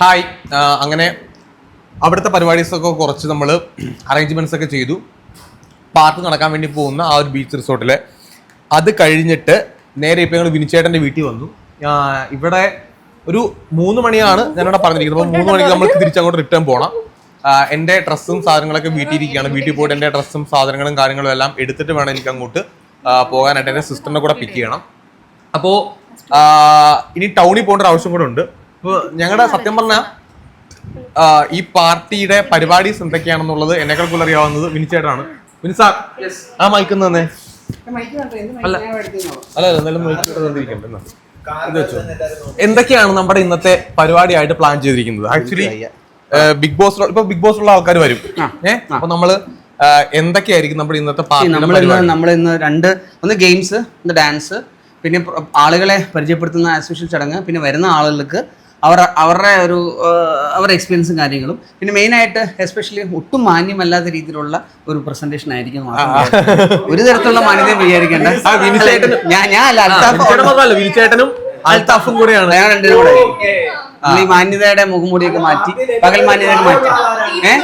Hi. അങ്ങനെ അവിടുത്തെ പരിപാടീസൊക്കെ കുറച്ച് നമ്മൾ അറേഞ്ച്മെന്റ്സ് ഒക്കെ ചെയ്തു. പാർക്ക് നടക്കാൻ വേണ്ടി പോകുന്ന ആ ഒരു ബീച്ച് റിസോർട്ടിൽ അത് കഴിഞ്ഞിട്ട് നേരെ ഇപ്പം ഞങ്ങൾ വിനിച്ചേട്ടന്റെ വീട്ടിൽ വന്നു. ഇവിടെ ഒരു മൂന്ന് മണിയാണ് ഞാനിവിടെ പറഞ്ഞിരിക്കുന്നത്. അപ്പോൾ മൂന്ന് മണിക്ക് നമ്മൾ തിരിച്ചങ്ങോട്ട് റിട്ടേൺ പോകണം എന്റെ ഡ്രസ്സും സാധനങ്ങളൊക്കെ വീട്ടിൽ ഇരിക്കുകയാണ് വീട്ടിൽ പോയിട്ട് എന്റെ ഡ്രസ്സും സാധനങ്ങളും കാര്യങ്ങളും എല്ലാം എടുത്തിട്ട് വേണം എനിക്ക് അങ്ങോട്ട് പോകാനായിട്ട്. എന്റെ സിസ്റ്ററിനെ കൂടെ പിക്ക് ചെയ്യണം. അപ്പോൾ ഇനി ടൗണിൽ പോകേണ്ട ഒരു ആവശ്യം കൂടെ ഉണ്ട്. ഇപ്പൊ ഞങ്ങളുടെ സത്യം പറഞ്ഞ ഈ പാർട്ടിയുടെ പരിപാടീസ് എന്തൊക്കെയാണെന്നുള്ളത് എന്നെക്കാൾ കൂടുതൽ അറിയാവുന്നത് വിനിച്ചേട്ടാണ് വിനിസാർ ആ മയക്കുന്ന തന്നെ. അല്ല. അല്ല എന്തായാലും മൈക്ക് വെച്ചോ. എന്തൊക്കെയാണ് നമ്മുടെ ഇന്നത്തെ പരിപാടിയായിട്ട് പ്ലാൻ ചെയ്തിരിക്കുന്നത്? ആക്ച്വലി ബിഗ് ബോസ് ഇപ്പൊ ബിഗ് ബോസ് ഉള്ള ആൾക്കാർ വരും. ഏഹ് അപ്പൊ നമ്മൾ എന്തൊക്കെയായിരിക്കും നമ്മുടെ ഇന്നത്തെ പാർട്ടി നമ്മൾ നമ്മൾ ഇന്ന് രണ്ട് ഒന്ന് ഗെയിംസ് ഒന്ന് ഡാൻസ് പിന്നെ ആളുകളെ പരിചയപ്പെടുത്തുന്ന ആസ്പെഷ്യൽ ചടങ്ങ് പിന്നെ വരുന്ന ആളുകൾക്ക് അവർ അവരുടെ ഒരു അവരുടെ എക്സ്പീരിയൻസും കാര്യങ്ങളും. പിന്നെ മെയിനായിട്ട് എസ്പെഷ്യലി ഒട്ടും മാന്യമല്ലാത്ത രീതിയിലുള്ള ഒരു പ്രസന്റേഷൻ ആയിരിക്കും ഒരു തരത്തിലുള്ള മാന്യതയും വിചാരിക്കേണ്ട. ഞാൻ ഞാൻ അല്ല അൽത്താഫ് അൽത്താഫും കൂടെയാണ്. ഞാൻ രണ്ടുപേരും കൂടെ. ഈ മാന്യതയുടെ മുഖംമൂടിയൊക്കെ മാറ്റി പകൽ മാന്യതയൊക്കെ മാറ്റി. ഏഹ്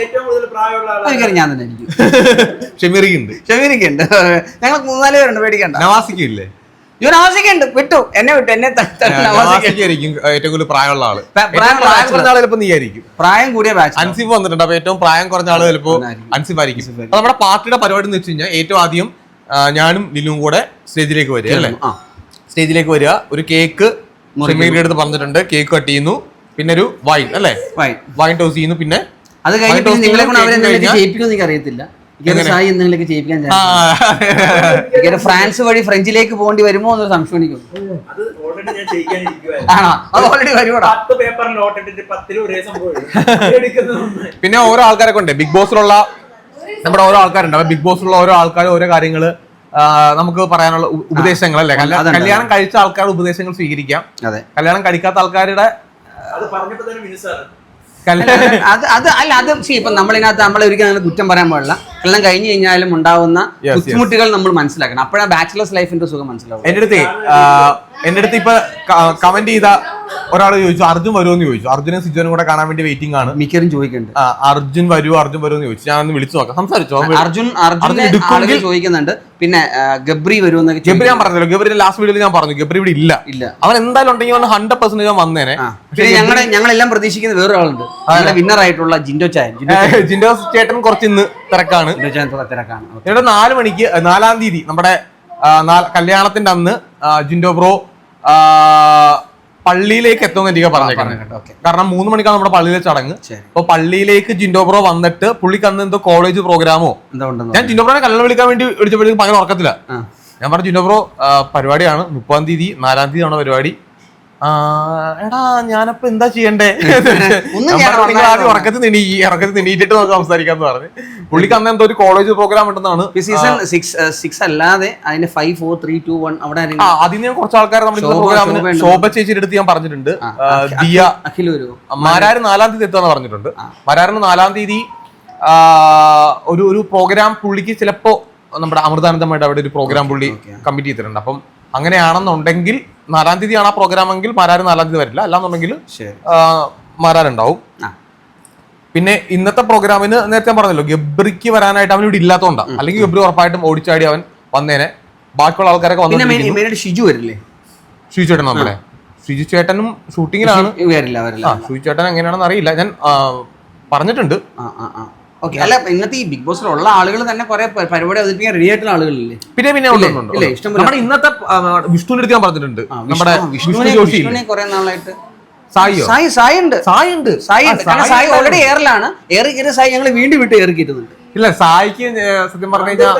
ഏറ്റവും കൂടുതൽ പ്രായമുള്ള ആളാണ്. എനിക്കറിയാം ഞാൻ തന്നെ എനിക്ക് ഷെമീറിക്കുണ്ട് ക്ഷമിക്കുന്നുണ്ട് ഞങ്ങൾ മൂന്നാൽ പേരുണ്ട് പേടിക്കണ്ട. നവാസിക്കില്ലേ ഇവൻ ആസിക്കുണ്ട് വിട്ടു. എന്നെ വിട്ടു. എന്നെ. ഏറ്റവും കൂടുതൽ പ്രായമുള്ള ആൾ. പ്രായം കൂടിയ ബാച്ച് അൻസിഫ് വന്നിട്ടുണ്ട്. അപ്പൊ ഏറ്റവും പ്രായം കുറഞ്ഞ ആൾ ചിലപ്പോ. അൻസിഫ് ആയിരിക്കും. നമ്മുടെ പാർട്ടിയുടെ പരിപാടി എന്ന് വെച്ച് കഴിഞ്ഞാൽ ഏറ്റവും ആദ്യം ഞാനും ലിലും കൂടെ സ്റ്റേജിലേക്ക് വരിക അല്ലേ? സ്റ്റേജിലേക്ക് വരിക. ഒരു കേക്ക് ഷെമീറിന്റെ അടുത്ത് പറഞ്ഞിട്ടുണ്ട്. കേക്ക് കട്ട് ചെയ്യുന്നു. പിന്നെ ഒരു വൈൻ അല്ലേ? വൈൻ. ടോസ് ചെയ്യുന്നു. പിന്നെ അത് കഴിഞ്ഞിട്ട് നിങ്ങളെ കൊണ്ട് അവരെന്തെങ്കിലും ചെയ്യിപ്പിക്കുമെന്ന് എനിക്ക് അറിയത്തില്ല സായി ചെയ്യിപ്പിക്കാൻ ഫ്രാൻസ് വഴി ഫ്രഞ്ചിലേക്ക് പോകേണ്ടി വരുമോ എന്നൊരു സംശയം എനിക്കുണ്ട് അത് ഓൾറെഡി ആണോ? അത് വരുവാടാ പിന്നെ ഓരോ ആൾക്കാരെ ഉണ്ട്. ബിഗ് ബോസിലുള്ള നമ്മുടെ ഓരോ ആൾക്കാരുണ്ട്. അപ്പൊ ബിഗ് ബോസിലുള്ള ഓരോ ആൾക്കാർ ഓരോ കാര്യങ്ങൾ നമുക്ക് പറയാനുള്ള ഉപദേശങ്ങൾ അല്ലേ കല്യാണം കഴിച്ച ആൾക്കാരുടെ ഉപദേശങ്ങൾ സ്വീകരിക്കാം. അതെ. കല്യാണം കഴിക്കാത്ത ആൾക്കാരുടെ അത് പറഞ്ഞപ്പോ തന്നെ അത് അത് അല്ല അത് ഇപ്പൊ നമ്മളിതിനകത്ത് നമ്മളെ ഒരിക്കലും അങ്ങനെ കുറ്റം പറയാൻ പാടില്ല. കല്യാണം കഴിഞ്ഞു കഴിഞ്ഞാലും ഉണ്ടാവുന്ന yes. ബുദ്ധിമുട്ടുകൾ നമ്മൾ മനസ്സിലാക്കണം. അപ്പോഴാണ് ബാച്ചിലേഴ്സ് ലൈഫിന്റെ സുഖം മനസ്സിലാവും എന്റെ അടുത്ത് എന്റെ അടുത്ത് ഇപ്പൊ കമന്റ് ചെയ്ത ഒരാൾ ചോദിച്ചു അർജുൻ വരുമെന്ന് ചോദിച്ചു. അർജുനും സിജോനും കൂടെ കാണാൻ വേണ്ടി വെയിറ്റിംഗ് ആണ്. മിക്കവരും ചോദിക്കുന്നുണ്ട്. ആ, അർജുൻ വരൂ അർജുൻ വരുമെന്ന് ചോദിച്ചു. ഞാൻ ഒന്ന് വിളിച്ചു നോക്കാം. സംസാരിച്ചോ? അർജുൻ അർജുനെ അർജുൻ എടുക്കുമെങ്കിൽ- ആളുകൾ ചോദിക്കുന്നുണ്ട്. പിന്നെ ആ, ഗബ്രി വരുമെന്നൊക്കെ ഗബ്രി ഞാൻ പറഞ്ഞല്ലോ. ഗബ്രിന്റെ ലാസ്റ്റ് വീഡിയോയിൽ ഞാൻ പറഞ്ഞു. ഗബ്രി ഇവിടെ ഇല്ല. ഇല്ല. അവൻ എന്തായാലും ഉണ്ടെങ്കിൽ അവൻ ഹൺഡ്രഡ് ഞാൻ വന്നേനെ. ആ. പിന്നെ ഞങ്ങളെ ഞങ്ങളെല്ലാം പ്രതീക്ഷിക്കുന്ന വേറൊരാളുണ്ട്. ഞങ്ങളുടെ വിന്നർ ആയിട്ടുള്ള ജിൻഡോ ചായൻ. ജിൻഡോ ചേട്ടൻ കുറച്ച് ഇന്ന് തിരക്കാണ്. ജിൻഡോ ചായൻ തിരക്കാണ്. ഇവിടെ നാല് മണിക്ക് നാലാം തീയതി നമ്മുടെ ആ, നാ- കല്യാണത്തിന്റെ അന്ന് ആ, ജിൻഡോ ബ്രോ ആ, പള്ളിയിലേക്ക് എത്തുമെന്ന് എനിക്ക് പറഞ്ഞേക്കുന്നത് ഓക്കെ. കാരണം മൂന്ന് മണിക്കാണ് നമ്മുടെ പള്ളിയിലെ ചടങ്ങ്. അപ്പൊ പള്ളിയിലേക്ക് ജിൻഡോ ബ്രോ വന്നിട്ട് പുള്ളിക്ക് അന്ന് എന്തോ കോളേജ് പ്രോഗ്രാമോ ഞാൻ ജിൻഡോ ബ്രോനെ കല്യാണം വിളിക്കാൻ വേണ്ടി വിളിച്ചപ്പോഴേക്കും ഭയങ്കര ഉറക്കത്തില്ല ഞാൻ പറഞ്ഞു ജിൻഡോ ബ്രോ പരിപാടിയാണ്. മുപ്പതാം തീയതി നാലാം തീയതി ആണ് പരിപാടി. എടാ ഞാനപ്പോ എന്താ ചെയ്യണ്ടേ? ആദ്യം. ഉറക്കത്തിൽ നിണീ ഉറക്കത്തിൽ നിണീറ്റിട്ട് നമുക്ക് സംസാരിക്കാന്ന് പറഞ്ഞു. പുള്ളിക്ക് അന്ന് എന്തോ ഒരു കോളേജ് പ്രോഗ്രാം ഉണ്ടെന്നാണ്. സീസൺ സിക്സ് സിക്സ് അല്ലാതെ അതിന് five four three two one അവിടെ അതിന് കുറച്ച് ആൾക്കാർ നമ്മൾ പ്രോഗ്രാമിന്. ശോഭ ചേച്ചിയുടെ അടുത്ത് ഞാൻ പറഞ്ഞിട്ടുണ്ട്. ദിയ. മാരാര് നാലാം തീയതി എത്തുമെന്ന് പറഞ്ഞിട്ടുണ്ട്. മാരാറിന് നാലാം തീയതി ഒരു ഒരു പ്രോഗ്രാം പുള്ളിക്ക് ചിലപ്പോ നമ്മുടെ അമൃതാനന്ദമായിട്ട് അവിടെ ഒരു പ്രോഗ്രാം പുള്ളി കമ്മിറ്റ് ചെയ്തിട്ടുണ്ട്. അപ്പം അങ്ങനെയാണെന്നുണ്ടെങ്കിൽ നാലാം തീയതിയാണ് ആ പ്രോഗ്രാം എങ്കിൽ മാരാര് നാലാം തീയതി വരില്ല. അല്ലാന്നുണ്ടെങ്കിൽ മാരാരുണ്ടാവും. പിന്നെ ഇന്നത്തെ പ്രോഗ്രാമിന് നേരത്തെ പറഞ്ഞല്ലോ ഗബ്രിക്ക് വരാനായിട്ട് അവൻ ഇവിടെ ഇല്ലാത്തതുകൊണ്ടാണ് അല്ലെങ്കിൽ ഗബ്രി ഉറപ്പായിട്ടും ഓടിച്ചാടി അവൻ വന്നേനെ. ബാക്കിയുള്ള ആൾക്കാരൊക്കെ വന്നു ഷിജു വരില്ലേ? ഷിജു ചേട്ടൻ നമ്മളെ ഷിജു ചേട്ടനും ഷൂട്ടിങ്ങിലാണ്. ഷിജു ചേട്ടൻ എങ്ങനെയാണെന്ന് അറിയില്ല. ഞാൻ പറഞ്ഞിട്ടുണ്ട്. ഓക്കെ അല്ല ഇന്നത്തെ ഈ ബിഗ് ഉള്ള ആളുകൾ തന്നെ കുറെ പരിപാടി അവതരിപ്പിക്കാൻ റെഡി ആയിട്ടുള്ള ആളുകളില്ലേ? പിന്നെ പിന്നെ. ഇഷ്ടം നമ്മുടെ ഇന്നത്തെ വിഷ്ണുവിന്റെ അടുത്ത് ഞാൻ പറഞ്ഞിട്ടുണ്ട്. നമ്മുടെ വിഷ്ണു- വിഷ്ണു വിഷ്ണുവിനെ കുറെ നാളായിട്ട്. സായിയോ? സായി സായി ഉണ്ട്. സായി ഉണ്ട്. സായി ഉണ്ട് കാരണം സായി ഓൾറെഡി എയറിലാണ് എയറി കയറി സായി ഞങ്ങൾ വീണ്ടും വിട്ട് എയറി കയറ്റുന്നുണ്ട്. ഇല്ല സായിക്ക് സത്യം പറഞ്ഞു കഴിഞ്ഞാൽ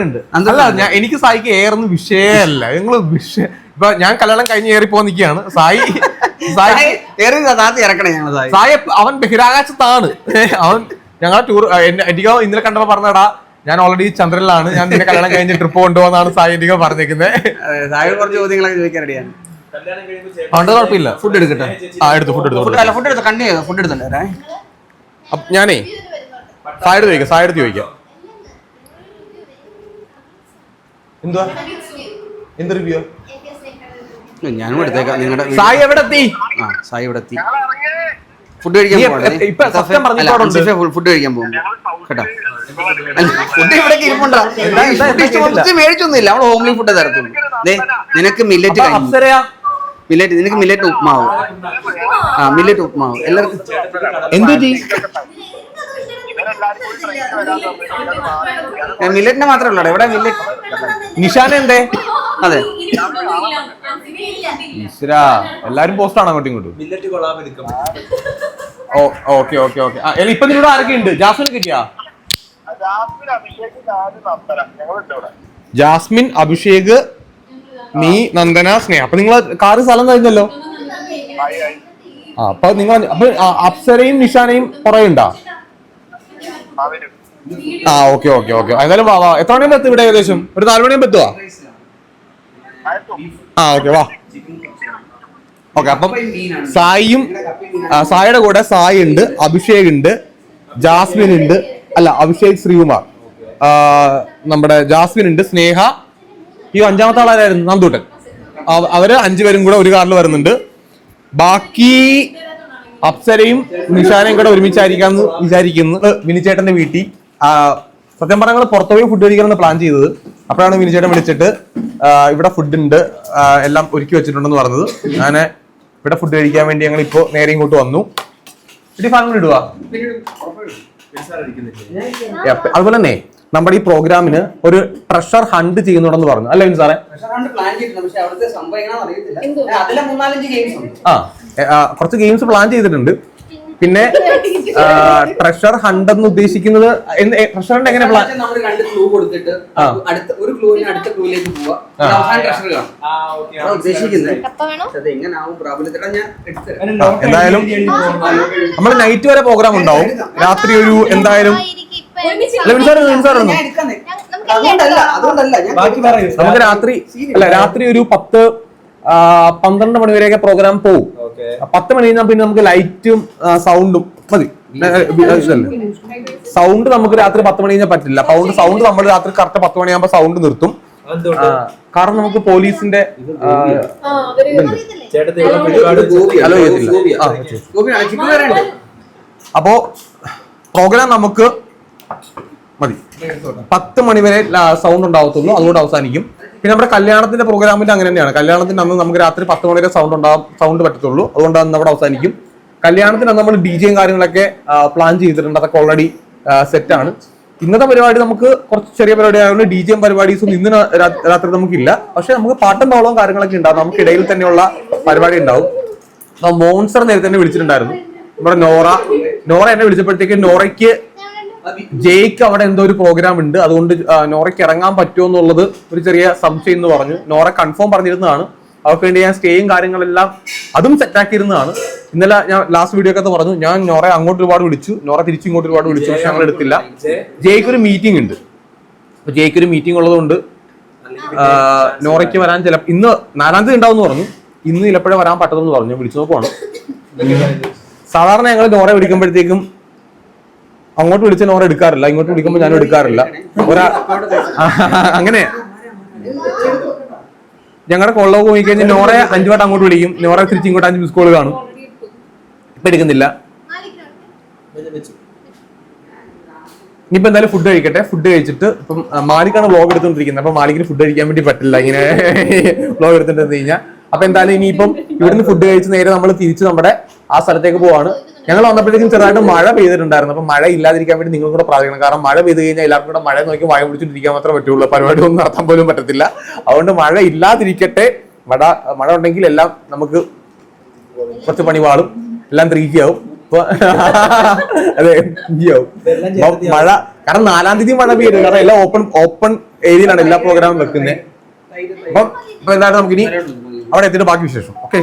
ഉണ്ട്. അല്ല ഞാൻ എനിക്ക് സായിക്ക് ഏറുന്ന വിഷയമല്ല. ഞങ്ങൾ വിഷയ ഇപ്പൊ ഞാൻ കല്യാണം കഴിഞ്ഞ് ഏറി പോകാൻ നിൽക്കുകയാണ് സായി സായി സായി ഇറക്കണേ ഞങ്ങൾ സായി. സായി അവൻ ബഹിരാകാശത്താണ്. അവൻ ഞങ്ങളെ ടൂർ എനിക്ക് ഇന്നലെ കണ്ടപ്പോ പറഞ്ഞടാ ഞാൻ ഓൾറെഡി ചന്ദ്രനിലാണ് ഞാൻ നിന്നെ കല്യാണം കഴിഞ്ഞ് ട്രിപ്പ് കൊണ്ടുപോകുന്നതാണ് സായി എനിക്ക് പറഞ്ഞേക്കുന്നത് അതെ, സായി കുറച്ച് ചോദ്യങ്ങളൊക്കെ ചോദിക്കാൻ റെഡിയാണ് അതുകൊണ്ട് കുഴപ്പമില്ല. ഫുഡ് എടുക്കട്ടെ? ആ എടുത്തു ഫുഡ് എടുത്തു ഫുഡ് അല്ല ഫുഡ് എടുത്ത്. കണ്ണി ചെയ്തോ ഫുഡ് അപ്പൊ ഞാനേ സായുടെ ചോദിക്കാം സായുടെ ചോദിക്കാം. എന്തുവാ? എന്ത് റിവ്യൂ ഞാനും എടുത്തേക്കാം. നിങ്ങളുടെ സായി എവിടെ എത്തി ആ സായി എവിടെ എത്തി ഫുഡ് കഴിക്കാൻ പോകണേ. ഫുഡ് കഴിക്കാൻ പോകും. കേട്ടോ. ഫുഡ് ഇവിടെ ഇരിപ്പുണ്ടാ. മേടിച്ചൊന്നുമില്ല. അവൾ ഹോംലി ഫുഡ് തരത്തുള്ളൂ. ദേ നിനക്ക് മില്ലറ്റ് മില്ലറ്റ് നിനക്ക് മില്ലറ്റ് ഉപ്മാവ്. ആ മില്ലറ്റ് ഉപ്മാവ്. എല്ലാവർക്കും എന്തു മില്ലറ്റിനെ മാത്രമേ ഉള്ളൂ ഇവിടെ മില്ലറ്റ് നിഷാന എന്തേ? അതെ. എല്ലാരും പോസ്റ്റാണ് ആണ് അങ്ങോട്ടും ഇങ്ങോട്ടും? Okay okay okay. ഇപ്പൊ നിന്നോട് ആരൊക്കെ ഉണ്ട്? ജാസ്മിൻ കിട്ടിയാ? ജാസ്മിൻ അഭിഷേക് നീ നന്ദന സ്നേഹ. അപ്പൊ നിങ്ങൾ കാറ് സ്ഥലം കഴിഞ്ഞല്ലോ? ആ അപ്പൊ നിങ്ങൾ അപ്പൊ അപ്സരയും നിഷാനയും ഉണ്ടാ? ആ ഓക്കെ ഓക്കെ ഓക്കെ. എന്തായാലും വാ വാ. എത്ര മണിയാകുമ്പോ എത്തും ഇവിടെ ഏകദേശം? ഒരു നാല് മണിയാകുമ്പോ എത്തുവാ? ആ ഓക്കെ വാ. ഓക്കെ അപ്പം സായിയും സായിയുടെ കൂടെ സായി ഉണ്ട് അഭിഷേക് ഉണ്ട് ജാസ്മിൻ ഉണ്ട് അല്ല അഭിഷേക് ശ്രീകുമാർ. നമ്മുടെ ജാസ്മിൻ ഉണ്ട് സ്നേഹ. ഈ അഞ്ചാമത്തെ ആളാരായിരുന്നു? നന്ദൂട്ടൻ. അവർ അഞ്ചുപേരും കൂടെ ഒരു കാറിൽ വരുന്നുണ്ട്. ബാക്കി അപ്സരയും നിഷാനയും കൂടെ ഒരുമിച്ചായിരിക്കാന്ന് വിചാരിക്കുന്നു വിനിച്ചേട്ടന്റെ വീട്ടിൽ. സത്യം പറഞ്ഞാൽ പുറത്തുപോയി ഫുഡ് കഴിക്കണമെന്ന് പ്ലാൻ ചെയ്തത്. അപ്പോഴാണ് വിനിച്ചേട്ടൻ വിളിച്ചിട്ട് ഇവിടെ ഫുഡ് ഉണ്ട് എല്ലാം ഒരുക്കി വെച്ചിട്ടുണ്ടെന്ന് പറഞ്ഞത്. അങ്ങനെ ഇവിടെ ഫുഡ് കഴിക്കാൻ വേണ്ടി ഞങ്ങൾ ഇപ്പോ നേരെ ഇങ്ങോട്ട് വന്നു. ഇടി ഫാൻ ഇടുവാ. Yep. അതുപോലെ തന്നെ നമ്മുടെ ഈ പ്രോഗ്രാമിന് ഒരു ട്രഷർ ഹണ്ട് ചെയ്യുന്നുണ്ടെന്ന് പറഞ്ഞു. അല്ലേ സാറേ? ആ, കുറച്ച് ഗെയിംസ് പ്ലാൻ ചെയ്തിട്ടുണ്ട്. പിന്നെ ട്രഷർ ഹണ്ട് എന്ന് ഉദ്ദേശിക്കുന്നത് ട്രഷർ ഹണ്ട് എങ്ങനെ പ്ലാൻ നമ്മൾ രണ്ട് ക്ലൂ കൊടുത്തിട്ട് അടുത്ത ഒരു ക്ലൂവിന് അടുത്ത പോവാ. ട്രഷർ കാണും ഉദ്ദേശിക്കുന്നത് പ്രാബല്യത്തിലാണ് ഞാൻ എന്തായാലും നമ്മൾ നൈറ്റ് വരെ പ്രോഗ്രാം ഉണ്ടാവും. രാത്രി ഒരു എന്തായാലും. നമുക്ക് രാത്രി അല്ല രാത്രി ഒരു പത്ത് പന്ത്രണ്ട് മണിവരെയൊക്കെ പ്രോഗ്രാം പോവും. പത്ത് മണി കഴിഞ്ഞാൽ പിന്നെ നമുക്ക് ലൈറ്റും സൗണ്ടും മതി. സൗണ്ട് നമുക്ക് രാത്രി പത്ത് മണി കഴിഞ്ഞാൽ പറ്റില്ല. സൗണ്ട് സൗണ്ട് നമ്മൾ രാത്രി കറക്റ്റ് പത്ത് മണിയാകുമ്പോൾ സൗണ്ട് നിർത്തും. ആ, കാരണം നമുക്ക് പോലീസിന്റെ. ഹലോ. ചെയ്തില്ല. അപ്പോ പ്രോഗ്രാം നമുക്ക് മതി. പത്ത് മണി വരെ സൗണ്ട് ഉണ്ടാവത്തുള്ളൂ. അതുകൊണ്ട് അവസാനിക്കും. പിന്നെ നമ്മുടെ കല്യാണത്തിന്റെ പ്രോഗ്രാമിന്റെ അങ്ങനെ തന്നെയാണ്. കല്യാണത്തിന്റെ അന്ന് നമുക്ക് രാത്രി പത്ത് മണി വരെ സൗണ്ട് ഉണ്ടാവും സൗണ്ട് പറ്റത്തുള്ളൂ. അതുകൊണ്ട് അന്ന് അവിടെ അവസാനിക്കും. കല്യാണത്തിന് നമ്മൾ ഡി ജെയും കാര്യങ്ങളൊക്കെ പ്ലാൻ ചെയ്തിട്ടുണ്ട്. അതൊക്കെ ഓൾറെഡി സെറ്റ് ആണ്. ഇന്നത്തെ പരിപാടി നമുക്ക് കുറച്ച് ചെറിയ പരിപാടി ആയതുകൊണ്ട് ഡി ജെയും പരിപാടീസും ഇന്ന് രാത്രി നമുക്കില്ല. പക്ഷെ നമുക്ക് പാട്ടും താളവും കാര്യങ്ങളൊക്കെ ഉണ്ടാവും. നമുക്ക് ഇടയിൽ തന്നെയുള്ള പരിപാടി ഉണ്ടാവും. അപ്പൊ മോൺസർ നേരത്തെ തന്നെ വിളിച്ചിട്ടുണ്ടായിരുന്നു. നമ്മുടെ നോറ നോറ എന്നെ വിളിച്ചപ്പോഴത്തേക്ക് നോറയ്ക്ക് ജയ്ക്ക് അവിടെ എന്തോ ഒരു പ്രോഗ്രാം ഉണ്ട്. അതുകൊണ്ട് നോറയ്ക്ക് ഇറങ്ങാൻ പറ്റുമോ എന്നുള്ളത് ഒരു ചെറിയ സംശയം എന്ന് പറഞ്ഞു. നോറ കൺഫേം പറഞ്ഞിരുന്നതാണ്. അവർക്ക് വേണ്ടി ഞാൻ സ്റ്റേയും കാര്യങ്ങളെല്ലാം അതും സെറ്റാക്കിയിരുന്നതാണ് ഇന്നലെ ഞാൻ ലാസ്റ്റ് വീഡിയോ ഒക്കെ പറഞ്ഞു ഞാൻ നോറ അങ്ങോട്ട് ഒരുപാട് വിളിച്ചു. നോറ തിരിച്ചു ഇങ്ങോട്ട് ഒരുപാട് വിളിച്ചു പക്ഷെ ഞങ്ങൾ എടുത്തില്ല. ജയ്ക്ക് ഒരു മീറ്റിംഗ് ഉണ്ട്. അപ്പൊ ജയ്ക്ക് ഒരു മീറ്റിംഗ് ഉള്ളതുകൊണ്ട് നോറയ്ക്ക് വരാൻ ചില ഇന്ന് നാലാം തീയതി ഉണ്ടാവും പറഞ്ഞു. ഇന്ന് ചിലപ്പോഴേ വരാൻ പറ്റത്തുള്ളൂ പറഞ്ഞു. വിളിച്ചു നോക്കുവാണ് സാധാരണ ഞങ്ങൾ നോറ വിളിക്കുമ്പോഴത്തേക്കും അങ്ങോട്ട് വിളിച്ചാൽ ഓർ എടുക്കാറില്ല. ഇങ്ങോട്ട് വിളിക്കുമ്പോൾ ഞാൻ എടുക്കാറില്ല. ഒരാ അങ്ങനെ. ഞങ്ങളുടെ കൊള്ളവ് പോയി കഴിഞ്ഞാൽ നോറെ അഞ്ചു വട്ടം അങ്ങോട്ട് വിളിക്കും. നോറ തിരിച്ച് ഇങ്ങോട്ട് അഞ്ച് മിസ് കോൾ കാണും. ഇപ്പൊ എടുക്കുന്നില്ല. ഇനിയിപ്പോ എന്തായാലും ഫുഡ് കഴിക്കട്ടെ. ഫുഡ് കഴിച്ചിട്ട് ഇപ്പം മാലിക്കാണ് വ്ളോഗ് എടുത്തോണ്ടിരിക്കുന്നത്. അപ്പൊ മാലിക്കിന് ഫുഡ് കഴിക്കാൻ വേണ്ടി പറ്റില്ല. ഇങ്ങനെ വ്ളോഗ് എടുത്തിട്ട് കഴിഞ്ഞാൽ അപ്പൊ എന്തായാലും ഇനിയിപ്പം ഇവിടുന്ന് ഫുഡ് കഴിച്ച് നേരെ നമ്മൾ തിരിച്ച് നമ്മുടെ ആ സ്ഥലത്തേക്ക് പോവാണ്. ഞങ്ങൾ വന്നപ്പോഴേക്കും ചെറുതായിട്ട് മഴ പെയ്തിട്ടുണ്ടായിരുന്നു. അപ്പൊ മഴ ഇല്ലാതിരിക്കാൻ വേണ്ടി നിങ്ങൾ കൂടെ പ്രാർത്ഥിക്കണം. കാരണം മഴ പെയ്ത് കഴിഞ്ഞാൽ എല്ലാവർക്കും കൂടെ മഴ നോക്കി വായ പിടിച്ചിട്ടിരിക്കാൻ മാത്രമേ പറ്റുള്ളൂ. പരിപാടി ഒന്നും നടത്താൻ പോലും പറ്റത്തില്ല. അതുകൊണ്ട് മഴ ഇല്ലാതിരിക്കട്ടെ. മഴ മഴ ഉണ്ടെങ്കിൽ എല്ലാം നമുക്ക് കുറച്ച് പണി വാളും. എല്ലാം ത്രീക്കിയാവും അതെ മഴ കാരണം നാലാം തീയതി മഴ പെയ്യുന്നത് കാരണം എല്ലാം ഓപ്പൺ ഓപ്പൺ ഏരിയയിലാണ് എല്ലാ പ്രോഗ്രാമും വെക്കുന്നത്. അപ്പം ഇപ്പൊ എന്താണ് നമുക്കിനി അവിടെ എത്തിയിട്ട് ബാക്കി വിശേഷം. ഓക്കെ.